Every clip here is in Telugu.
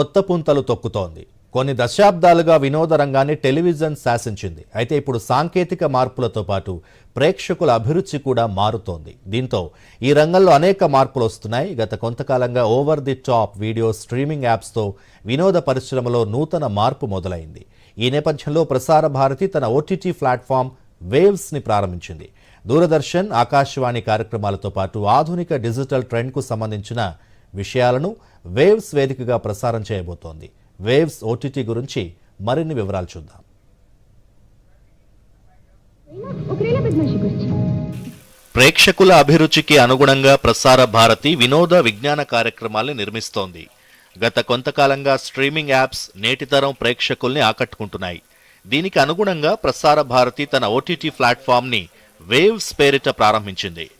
కొత్త పుంతలు తొక్కుతోంది. కొన్ని దశాబ్దాలుగా వినోద రంగాన్ని టెలివిజన్ శాసించింది. అయితే ఇప్పుడు సాంకేతిక మార్పులతో పాటు ప్రేక్షకుల అభిరుచి కూడా మారుతోంది. దీంతో ఈ రంగంలో అనేక మార్పులు వస్తున్నాయి. గత కొంతకాలంగా over the top video streaming యాప్స్తో వినోద పరిశ్రమలో నూతన మార్పు మొదలైంది. ఈ నేపథ్యంలో ప్రసార భారతి తన ఓటీటీ ప్లాట్ఫామ్ వేవ్స్ని ప్రారంభించింది. దూరదర్శన్ ఆకాశవాణి కార్యక్రమాలతో పాటు ఆధునిక డిజిటల్ ట్రెండ్కు సంబంధించిన విషయాలను వేవ్స్ వేదికగా ప్రసారం చేయబోతోంది. వేవ్స్ ఓటీటీ గురించి మరిన్ని వివరాలు చూద్దాం. ప్రేక్షకుల అభిరుచికి అనుగుణంగా ప్రసార భారతి వినోద విజ్ఞాన కార్యక్రమాల్ని నిర్మిస్తోంది. గత కొంతకాలంగా స్ట్రీమింగ్ యాప్స్ నేటితరం ప్రేక్షకుల్ని ఆకట్టుకుంటున్నాయి. దీనికి అనుగుణంగా ప్రసార భారతి తన ఓటీటీ ప్లాట్ఫామ్ని వేవ్స్ పేరిట ప్రారంభించింది.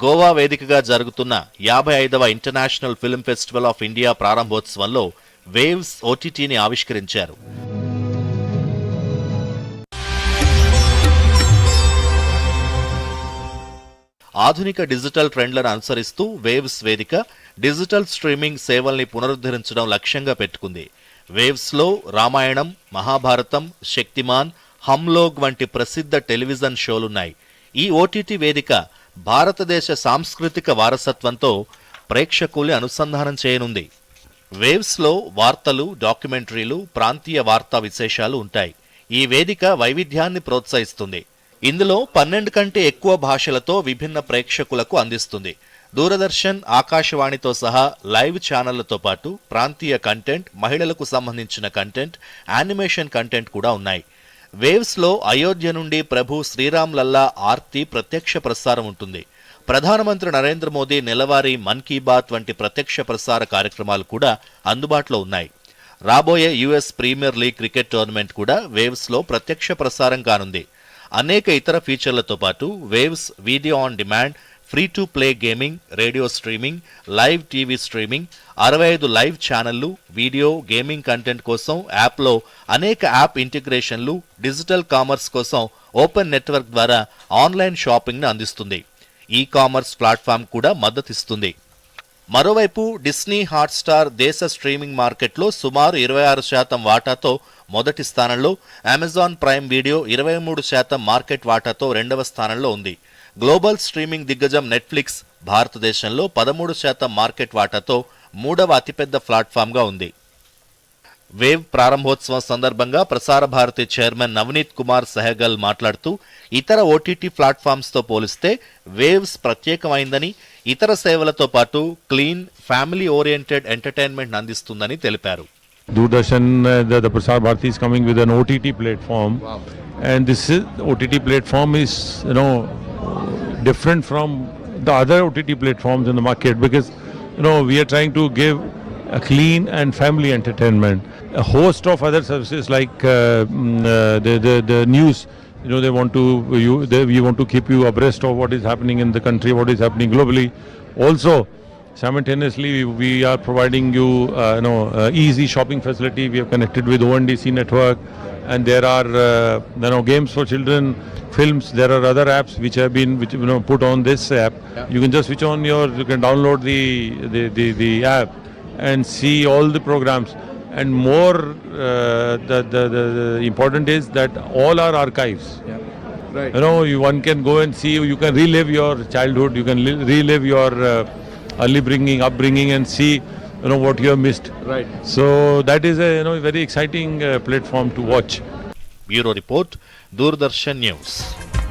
గోవా వేదికగా జరుగుతున్న యాభై ఐదవ International Film Festival of India ప్రారంభోత్సవంలో Waves ఓటీటీని ఆవిష్కరించారు. ఆధునిక డిజిటల్ ట్రెండ్లను అనుసరిస్తూ వేవ్స్ వేదిక డిజిటల్ స్ట్రీమింగ్ సేవల్ని పునరుద్ధరించడం లక్ష్యంగా పెట్టుకుంది. వేవ్స్లో రామాయణం మహాభారతం శక్తిమాన్ హమ్లోగ్ వంటి ప్రసిద్ధ టెలివిజన్ షోలున్నాయి. ఈ ఓటీటీ వేదిక భారతదేశ సాంస్కృతిక వారసత్వంతో ప్రేక్షకుల్ని అనుసంధానం చేయనుంది. వేవ్స్లో వార్తలు డాక్యుమెంటరీలు ప్రాంతీయ వార్తా విశేషాలు ఉంటాయి. ఈ వేదిక వైవిధ్యాన్ని ప్రోత్సహిస్తుంది. ఇందులో పన్నెండు కంటే ఎక్కువ భాషలతో విభిన్న ప్రేక్షకులకు అందిస్తుంది. దూరదర్శన్ ఆకాశవాణితో సహా లైవ్ ఛానళ్ళతో పాటు ప్రాంతీయ కంటెంట్ మహిళలకు సంబంధించిన కంటెంట్ యానిమేషన్ కంటెంట్ కూడా ఉన్నాయి. వేవ్స్లో అయోధ్య నుండి ప్రభు శ్రీరామ్ లల్లా ఆర్తి ప్రత్యక్ష ప్రసారం ఉంటుంది. ప్రధానమంత్రి నరేంద్ర మోదీ నెలవారీ మన్ కీ బాత్ వంటి ప్రత్యక్ష ప్రసార కార్యక్రమాలు కూడా అందుబాటులో ఉన్నాయి. రాబోయే US Premier League cricket tournament కూడా వేవ్స్లో ప్రత్యక్ష ప్రసారం కానుంది. అనేక ఇతర ఫీచర్లతో పాటు Waves video on demand free to play gaming radio streaming live TV streaming అరవై ఐదు లైవ్ ఛానళ్ళు వీడియో గేమింగ్ కంటెంట్ కోసం యాప్లో అనేక యాప్ ఇంటిగ్రేషన్లు డిజిటల్ కామర్స్ కోసం ఓపెన్ నెట్వర్క్ ద్వారా ఆన్లైన్ షాపింగ్ను అందిస్తుంది. ఈ కామర్స్ ప్లాట్ఫామ్ కూడా మద్దతిస్తుంది. మరోవైపు డిస్నీ హాట్స్టార్ దేశ స్ట్రీమింగ్ మార్కెట్లో సుమారు ఇరవై ఆరు శాతం వాటాతో మొదటి స్థానంలో అమెజాన్ ప్రైమ్ వీడియో ఇరవై మూడు శాతం మార్కెట్ వాటాతో రెండవ స్థానంలో ఉంది. గ్లోబల్ స్ట్రీమింగ్ దిగ్గజం నెట్ఫ్లిక్స్ భారతదేశంలో పదమూడు శాతం మార్కెట్ వాటాతో మూడవ అతిపెద్ద ప్లాట్ఫామ్గా ఉంది. వేవ్ ప్రారంభోత్సవం సందర్భంగా ప్రసార భారతి చైర్మన్ నవనీత్ కుమార్ సెహగల్ మాట్లాడుతూ ఇతర ఓటీటీ ప్లాట్ఫామ్స్తో పోలిస్తే వేవ్స్ ప్రత్యేకమైందని ఇతర సేవలతో పాటు క్లీన్ ఫ్యామిలీ ఓరియంటెడ్ ఎంటర్టైన్మెంట్ అందిస్తుందని తెలిపారు. Doordarshan, uh, the, the Prasar Bharati is coming with an OTT platform, and this is, OTT platform is you know different from the other OTT platforms in the market because you know we are trying to give a clean and family entertainment. A host of other services like uh, mm, uh, the, the the news. You know they want to you they, we want to keep you abreast of what is happening in the country, what is happening globally. Also, Simultaneously, we, are providing you, uh, you know, uh, easy shopping facility. We have connected with ONDC network, and there are, uh, you know, games for children, films. There are other apps which have been, which you know, put on this app. You can just switch on your, you can download the the, the, the app and see all the programs. And more, uh, the, the, the, important is that all are archives. Right. You know, you, one can go and see, you can relive your childhood, you can li- relive your uh, early bringing, upbringing, and see, you know what you have missed. Right. So that is a you know very exciting uh, platform to watch. Bureau report, Doordarshan News.